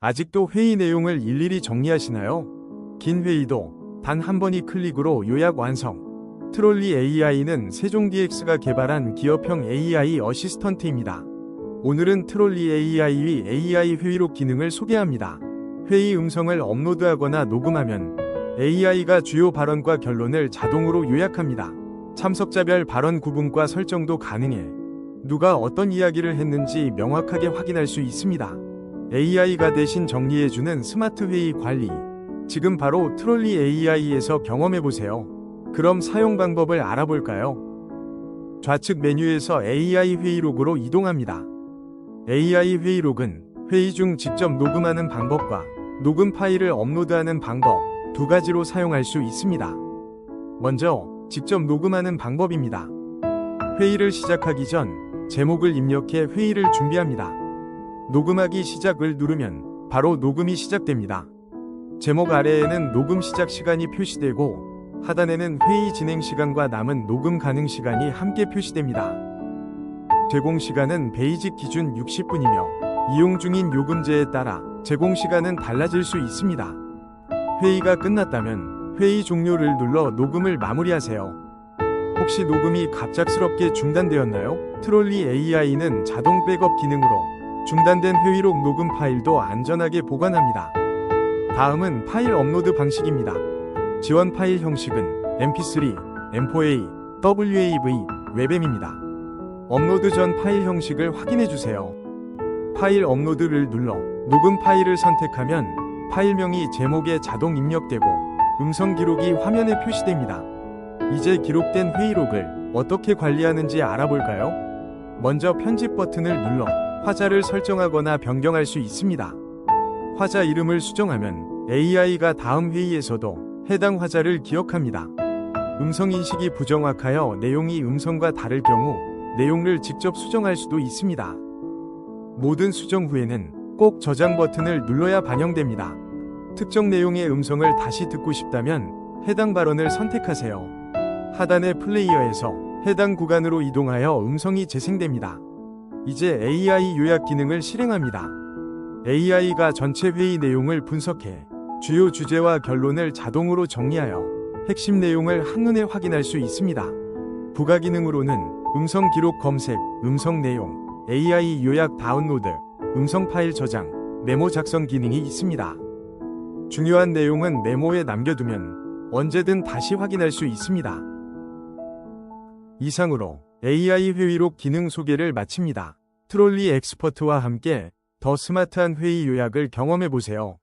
아직도 회의 내용을 일일이 정리하시나요? 긴 회의도 단 한 번의 클릭으로 요약 완성. 트롤리 AI는 세종DX가 개발한 기업형 AI 어시스턴트입니다. 오늘은 트롤리 AI의 AI 회의록 기능을 소개합니다. 회의 음성을 업로드하거나 녹음하면 AI가 주요 발언과 결론을 자동으로 요약합니다. 참석자별 발언 구분과 설정도 가능해 누가 어떤 이야기를 했는지 명확하게 확인할 수 있습니다. AI가 대신 정리해주는 스마트 회의 관리. 지금 바로 트롤리 AI에서 경험해보세요. 그럼 사용 방법을 알아볼까요? 좌측 메뉴에서 AI 회의록으로 이동합니다. AI 회의록은 회의 중 직접 녹음하는 방법과 녹음 파일을 업로드하는 방법 두 가지로 사용할 수 있습니다. 먼저 직접 녹음하는 방법입니다. 회의를 시작하기 전 제목을 입력해 회의를 준비합니다. 녹음하기 시작을 누르면 바로 녹음이 시작됩니다. 제목 아래에는 녹음 시작 시간이 표시되고 하단에는 회의 진행 시간과 남은 녹음 가능 시간이 함께 표시됩니다. 제공 시간은 베이직 기준 60분이며 이용 중인 요금제에 따라 제공 시간은 달라질 수 있습니다. 회의가 끝났다면 회의 종료를 눌러 녹음을 마무리하세요. 혹시 녹음이 갑작스럽게 중단되었나요? 트롤리 AI는 자동 백업 기능으로 중단된 회의록 녹음 파일도 안전하게 보관합니다. 다음은 파일 업로드 방식입니다. 지원 파일 형식은 mp3, m4a, wav, 웹엠입니다. 업로드 전 파일 형식을 확인해 주세요. 파일 업로드를 눌러 녹음 파일을 선택하면 파일명이 제목에 자동 입력되고 음성 기록이 화면에 표시됩니다. 이제 기록된 회의록을 어떻게 관리하는지 알아볼까요? 먼저 편집 버튼을 눌러 화자를 설정하거나 변경할 수 있습니다. 화자 이름을 수정하면 AI가 다음 회의에서도 해당 화자를 기억합니다. 음성 인식이 부정확하여 내용이 음성과 다를 경우 내용을 직접 수정할 수도 있습니다. 모든 수정 후에는 꼭 저장 버튼을 눌러야 반영됩니다. 특정 내용의 음성을 다시 듣고 싶다면 해당 발언을 선택하세요. 하단의 플레이어에서 해당 구간으로 이동하여 음성이 재생됩니다. 이제 AI 요약 기능을 실행합니다. AI가 전체 회의 내용을 분석해 주요 주제와 결론을 자동으로 정리하여 핵심 내용을 한눈에 확인할 수 있습니다. 부가 기능으로는 음성 기록 검색, 음성 내용, AI 요약 다운로드, 음성 파일 저장, 메모 작성 기능이 있습니다. 중요한 내용은 메모에 남겨두면 언제든 다시 확인할 수 있습니다. 이상으로 AI 회의록 기능 소개를 마칩니다. 트롤리 엑스퍼트와 함께 더 스마트한 회의 요약을 경험해 보세요.